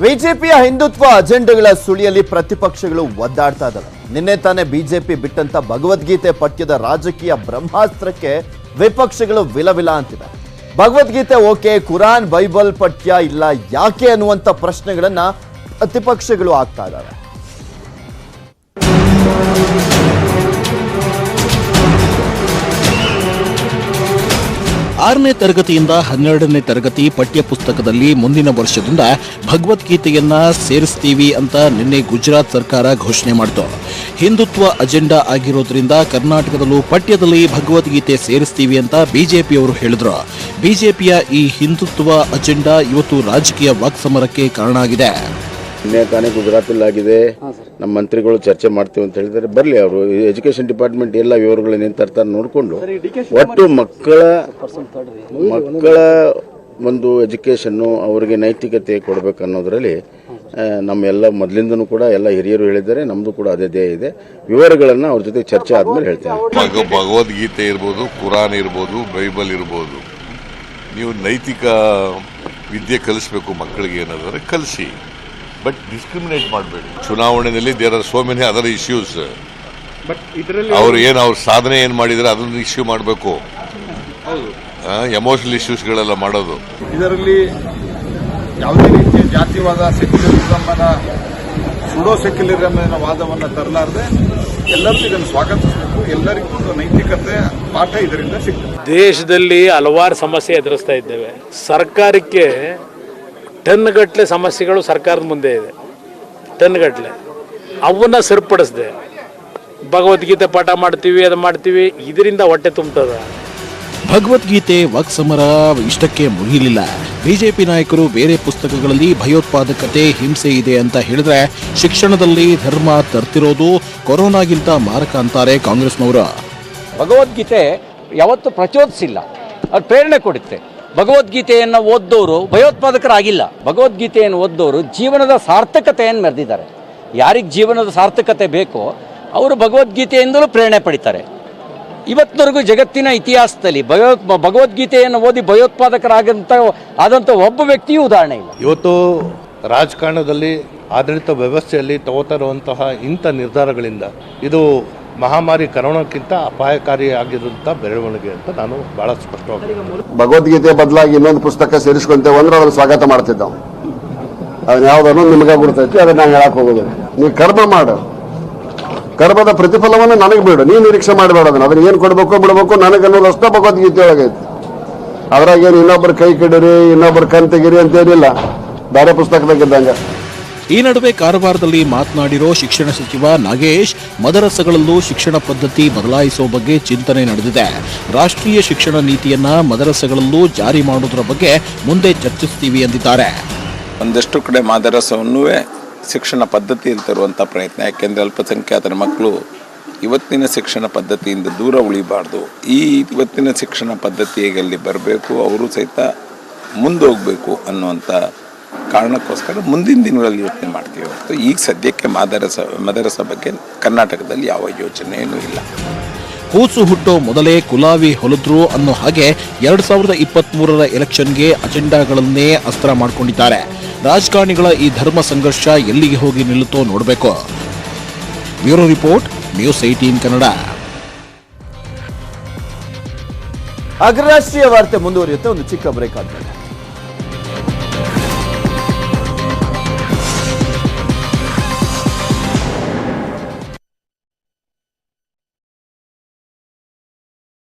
ಬಿಜೆಪಿಯ ಹಿಂದುತ್ವ ಅಜೆಂಡಗಳ ಸುಳಿಯಲ್ಲಿ ಪ್ರತಿಪಕ್ಷಗಳು ಒದ್ದಾಡ್ತಾ ಇದ್ದಾವೆ. ನಿನ್ನೆ ತಾನೇ ಬಿಜೆಪಿ ಬಿಟ್ಟಂತ ಭಗವದ್ಗೀತೆ ಪಠ್ಯದ ರಾಜಕೀಯ ಬ್ರಹ್ಮಾಸ್ತ್ರಕ್ಕೆ ವಿಪಕ್ಷಗಳು ವಿಲವಿಲ ಅಂತಿದೆ ಭಗವದ್ಗೀತೆ ಓಕೆ, ಕುರಾನ್ ಬೈಬಲ್ ಪಠ್ಯ ಇಲ್ಲ ಯಾಕೆ ಅನ್ನುವಂಥ ಪ್ರಶ್ನೆಗಳನ್ನ ಪ್ರತಿಪಕ್ಷಗಳು ಆಗ್ತಾ ಇದ್ದಾವೆ. ಆರನೇ ತರಗತಿಯಿಂದ ಹನ್ನೆರಡನೇ ತರಗತಿ ಪಠ್ಯ ಪುಸ್ತಕದಲ್ಲಿ ಮುಂದಿನ ವರ್ಷದಿಂದ ಭಗವದ್ಗೀತೆಯನ್ನ ಸೇರಿಸ್ತೀವಿ ಅಂತ ನಿನ್ನೆ ಗುಜರಾತ್ ಸರ್ಕಾರ ಘೋಷಣೆ ಮಾಡಿತು. ಹಿಂದುತ್ವ ಅಜೆಂಡಾ ಆಗಿರೋದ್ರಿಂದ ಕರ್ನಾಟಕದಲ್ಲೂ ಪಠ್ಯದಲ್ಲಿ ಭಗವದ್ಗೀತೆ ಸೇರಿಸ್ತೀವಿ ಅಂತ ಬಿಜೆಪಿಯವರು ಹೇಳಿದ್ರು. ಬಿಜೆಪಿಯ ಈ ಹಿಂದುತ್ವ ಅಜೆಂಡಾ ಇವತ್ತು ರಾಜಕೀಯ ವಾಕ್ಸಮರಕ್ಕೆ ಕಾರಣ ಆಗಿದೆ. ನಿನ್ನೆ ತಾನೇ ಗುಜರಾತಲ್ಲಿ ಆಗಿದೆ ನಮ್ಮ ಮಂತ್ರಿಗಳು ಚರ್ಚೆ ಮಾಡ್ತೀವಿ ಅಂತ ಹೇಳಿದರೆ ಬರಲಿ ಅವರು ಎಜುಕೇಶನ್ ಡಿಪಾರ್ಟ್ಮೆಂಟ್ ಎಲ್ಲ ವಿವರಗಳು ಏನೇನು ತರ್ತಾರೆ ನೋಡಿಕೊಂಡು. ಒಟ್ಟು ಮಕ್ಕಳ ಮಕ್ಕಳ ಒಂದು ಎಜುಕೇಷನ್ನು ಅವರಿಗೆ ನೈತಿಕತೆ ಕೊಡಬೇಕು ಅನ್ನೋದರಲ್ಲಿ ನಮ್ಮೆಲ್ಲ ನಮ್ಮ ಎಲ್ಲ ಮೊದಲಿಂದನೂ ಕೂಡ ಎಲ್ಲ ಹಿರಿಯರು ಹೇಳಿದ್ದಾರೆ. ನಮ್ಮದು ಕೂಡ ಅದೇ ಧ್ಯೇಯ ಇದೆ. ವಿವರಗಳನ್ನು ಅವ್ರ ಜೊತೆ ಚರ್ಚೆ ಆದಮೇಲೆ ಹೇಳ್ತೇನೆ. ಭಗ ಭಗವದ್ಗೀತೆ ಇರ್ಬೋದು ಕುರಾನ್ ಇರ್ಬೋದು ಬೈಬಲ್ ಇರ್ಬೋದು. ನೀವು ನೈತಿಕ ವಿದ್ಯೆ ಕಲಿಸ್ಬೇಕು ಮಕ್ಕಳಿಗೆ ಏನಾದರೆ ಕಲಿಸಿ. ಬಟ್ ಡಿಸ್ಕ್ರಿಮಿನೇಟ್ ಮಾಡಬೇಡಿ. ಚುನಾವಣೆಯಲ್ಲಿ there are so many other issues but ಇದರಲ್ಲಿ ಅವ್ರು ಏನು ಅವ್ರ ಸಾಧನೆ ಏನು ಮಾಡಿದರೆ ಅದನ್ನು ಇಶ್ಯೂ ಮಾಡಬೇಕು. ಎಮೋಷನಲ್ ಇಶ್ಯೂಸ್ಗಳೆಲ್ಲ ಮಾಡೋದು. ಇದರಲ್ಲಿ ಯಾವುದೇ ರೀತಿಯ ಜಾತಿವಾದ ಸೆಕ್ಯುಲರಿಸಮ್ ಅನ್ನ ಸುಡೋ ಸೆಕ್ಯುಲರಿಸಮ್ ವಾದವನ್ನು ತರಲಾರದೆ ಎಲ್ಲರೂ ಇದನ್ನು ಸ್ವಾಗತಿಸಬೇಕು. ಎಲ್ಲರಿಗೂ ಒಂದು ನೈತಿಕತೆ ಪಾಠ ಇದರಿಂದ ಸಿಗ್ತದೆ. ದೇಶದಲ್ಲಿ ಹಲವಾರು ಸಮಸ್ಯೆ ಎದುರಿಸ್ತಾ ಇದ್ದೇವೆ. ಸರ್ಕಾರಕ್ಕೆ ಟನ್ಗಟ್ಟಲೆ ಸಮಸ್ಯೆಗಳು ಸರ್ಕಾರದ ಮುಂದೆ ಇದೆ. ಟನ್ಗಟ್ಟಲೆ ಅವನ್ನ ಸರಿಪಡಿಸ್ದೆ. ಭಗವದ್ಗೀತೆ ಪಾಠ ಮಾಡ್ತೀವಿ ಅದು ಮಾಡ್ತೀವಿ ಇದರಿಂದ ಹೊಟ್ಟೆ ತುಂಬ್ತದ. ಭಗವದ್ಗೀತೆ ವಾಕ್ಸಮರ ಇಷ್ಟಕ್ಕೆ ಮುಗಿಯಲಿಲ್ಲ ಬಿಜೆಪಿ ನಾಯಕರು ಬೇರೆ ಪುಸ್ತಕಗಳಲ್ಲಿ ಭಯೋತ್ಪಾದಕತೆ ಹಿಂಸೆ ಇದೆ ಅಂತ ಹೇಳಿದ್ರೆ ಶಿಕ್ಷಣದಲ್ಲಿ ಧರ್ಮ ತರ್ತಿರೋದು ಕೊರೋನಾಗಿಂತ ಮಾರಕ ಅಂತಾರೆ ಕಾಂಗ್ರೆಸ್ನವರು. ಭಗವದ್ಗೀತೆ ಯಾವತ್ತೂ ಪ್ರಚೋದಿಸಿಲ್ಲ. ಅದು ಪ್ರೇರಣೆ ಕೊಡುತ್ತೆ. ಭಗವದ್ಗೀತೆಯನ್ನು ಓದ್ದವರು ಭಯೋತ್ಪಾದಕರಾಗಿಲ್ಲ. ಭಗವದ್ಗೀತೆಯನ್ನು ಓದ್ದವರು ಜೀವನದ ಸಾರ್ಥಕತೆಯನ್ನು ಮೆರೆದಿದ್ದಾರೆ. ಯಾರಿಗೆ ಜೀವನದ ಸಾರ್ಥಕತೆ ಬೇಕೋ ಅವರು ಭಗವದ್ಗೀತೆಯಿಂದಲೂ ಪ್ರೇರಣೆ ಪಡಿತಾರೆ. ಇವತ್ತಿನವರೆಗೂ ಜಗತ್ತಿನ ಇತಿಹಾಸದಲ್ಲಿ ಭಯೋ ಭಗವದ್ಗೀತೆಯನ್ನು ಓದಿ ಭಯೋತ್ಪಾದಕರಾಗಂತ ಆದಂಥ ಒಬ್ಬ ವ್ಯಕ್ತಿಯೂ ಉದಾಹರಣೆ ಇಲ್ಲ. ಇವತ್ತು ರಾಜಕಾರಣದಲ್ಲಿ ಆಡಳಿತ ವ್ಯವಸ್ಥೆಯಲ್ಲಿ ತಗೋತಾ ಇರುವಂತಹ ಇಂಥ ನಿರ್ಧಾರಗಳಿಂದ ಇದು ಮಹಾಮಾರಿ ಕರೋನಾಕ್ಕಿಂತ ಅಪಾಯಕಾರಿಯಾಗಿರುವಂಥ ಬೆಳವಣಿಗೆ ಅಂತ ನಾನು ಬಹಳ ಸ್ಪಷ್ಟವಾಗಿ ಭಗವದ್ಗೀತೆ ಬದಲಾಗಿ ಇನ್ನೊಂದು ಪುಸ್ತಕ ಸೇರಿಸ್ಕೊಂತೇವೆ ಅಂದ್ರೆ ಅದ್ರ ಸ್ವಾಗತ ಮಾಡ್ತಿದ್ದಾವ. ಅದನ್ನ ಯಾವ್ದನ್ನು ನಿಮಗೆ ಬಿಡ್ತೈತಿ, ಅದನ್ನ ನಾನು ಹೇಳಕ್ ಹೋಗೋದು ನೀವು ಕರ್ಮ ಮಾಡು. ಕರ್ಮದ ಪ್ರತಿಫಲವನ್ನು ನನಗೆ ಬಿಡು. ನೀನು ನಿರೀಕ್ಷೆ ಮಾಡಬೇಡ ಅದನ್ನ. ಅದನ್ನ ಏನು ಕೊಡ್ಬೇಕು ಬಿಡ್ಬೇಕು ನನಗೆ ಅನ್ನೋದು ಭಗವದ್ಗೀತೆ ಒಳಗೈತಿ ಅದ್ರಾಗ ಏನು ಇನ್ನೊಬ್ಬರು ಕೈ ಕಿಡಿರಿ ಇನ್ನೊಬ್ಬರು ಕಣ್ ತೆಗಿರಿ ಅಂತೇನಿಲ್ಲ. ಬೇರೆ ಪುಸ್ತಕದಾಗ ಇದ್ದಂಗೆ. ಈ ನಡುವೆ ಕಾರವಾರದಲ್ಲಿ ಮಾತನಾಡಿರೋ ಶಿಕ್ಷಣ ಸಚಿವ ನಾಗೇಶ್, ಮದರಸಗಳಲ್ಲೂ ಶಿಕ್ಷಣ ಪದ್ಧತಿ ಬದಲಾಯಿಸುವ ಬಗ್ಗೆ ಚಿಂತನೆ ನಡೆದಿದೆ. ರಾಷ್ಟ್ರೀಯ ಶಿಕ್ಷಣ ನೀತಿಯನ್ನ ಮದರಸಗಳಲ್ಲೂ ಜಾರಿ ಮಾಡೋದ್ರ ಬಗ್ಗೆ ಮುಂದೆ ಚರ್ಚಿಸ್ತೀವಿ ಎಂದಿದ್ದಾರೆ. ಒಂದಷ್ಟು ಕಡೆ ಮಾದರಸವನ್ನೂ ಶಿಕ್ಷಣ ಪದ್ಧತಿಯಲ್ಲಿ ತರುವಂಥ ಪ್ರಯತ್ನ, ಯಾಕೆಂದರೆ ಅಲ್ಪಸಂಖ್ಯಾತರ ಮಕ್ಕಳು ಇವತ್ತಿನ ಶಿಕ್ಷಣ ಪದ್ಧತಿಯಿಂದ ದೂರ ಉಳಿಬಾರ್ದು. ಈ ಇವತ್ತಿನ ಶಿಕ್ಷಣ ಪದ್ಧತಿಯಲ್ಲಿ ಬರಬೇಕು, ಅವರು ಸಹಿತ ಮುಂದೋಗಬೇಕು ಅನ್ನುವಂಥ ಕಾರಣಕ್ಕೋಸ್ಕರ ಮುಂದಿನ ದಿನಗಳಲ್ಲಿ ಯೋಚನೆ ಮಾಡ್ತೀವಿ ಹೊರತು ಈಗ ಸದ್ಯಕ್ಕೆ ಮಾದರಸ ಮದರಸ ಬಗ್ಗೆ ಕರ್ನಾಟಕದಲ್ಲಿ ಯಾವ ಯೋಚನೆಯೂ ಇಲ್ಲ. ಕೂಸು ಹುಟ್ಟು ಮೊದಲೇ ಕುಲಾವಿ ಹೊಲಿದ್ರು ಅನ್ನೋ ಹಾಗೆ ಎರಡ್ ಸಾವಿರದ ಇಪ್ಪತ್ತ್ ಮೂರರ ಎಲೆಕ್ಷನ್ಗೆ ಅಜೆಂಡಾಗಳನ್ನೇ ಅಸ್ತ್ರ ಮಾಡ್ಕೊಂಡಿದ್ದಾರೆ. ರಾಜಕಾರಣಿಗಳ ಈ ಧರ್ಮ ಸಂಘರ್ಷ ಎಲ್ಲಿಗೆ ಹೋಗಿ ನಿಲ್ಲುತ್ತೋ ನೋಡಬೇಕು. Bureau report news eighteen Kannada. ಅಗ್ರರಾಷ್ಟ್ರೀಯ ವಾರ್ತೆ ಮುಂದುವರಿಯುತ್ತೆ ಒಂದು ಚಿಕ್ಕ ಬ್ರೇಕ್ ಆದ್ಮೇಲೆ.